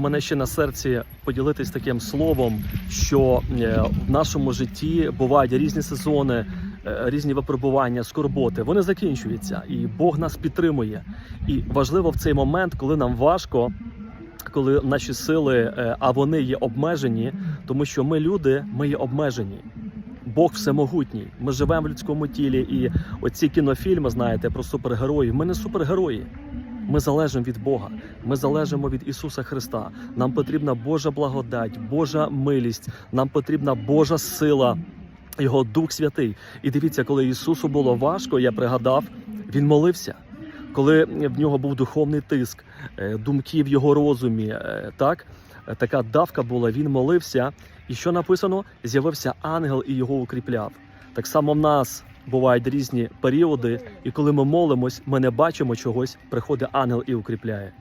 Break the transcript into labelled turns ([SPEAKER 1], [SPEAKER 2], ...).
[SPEAKER 1] мене ще на серці поділитись таким словом, що е, в нашому житті бувають різні сезони, е, різні випробування, скорботи. Вони закінчуються, і Бог нас підтримує. І важливо в цей момент, коли нам важко. Коли наші сили, е, а вони є обмежені, тому що ми люди, ми є обмежені. Бог всемогутній. Ми живемо в людському тілі, і оці кінофільми, знаєте, про супергероїв. Ми не супергерої. Ми залежимо від Бога. Ми залежимо від Ісуса Христа. Нам потрібна Божа благодать, Божа милість, нам потрібна Божа сила, Його Дух Святий. І дивіться, коли Ісусу було важко, я пригадав, Він молився. Коли в нього був духовний тиск, е, думки в його розумі, е, так е, така давка була, він молився. І що написано? З'явився ангел і його укріпляв. Так само в нас бувають різні періоди, і коли ми молимось, ми не бачимо чогось, приходить ангел і укріпляє.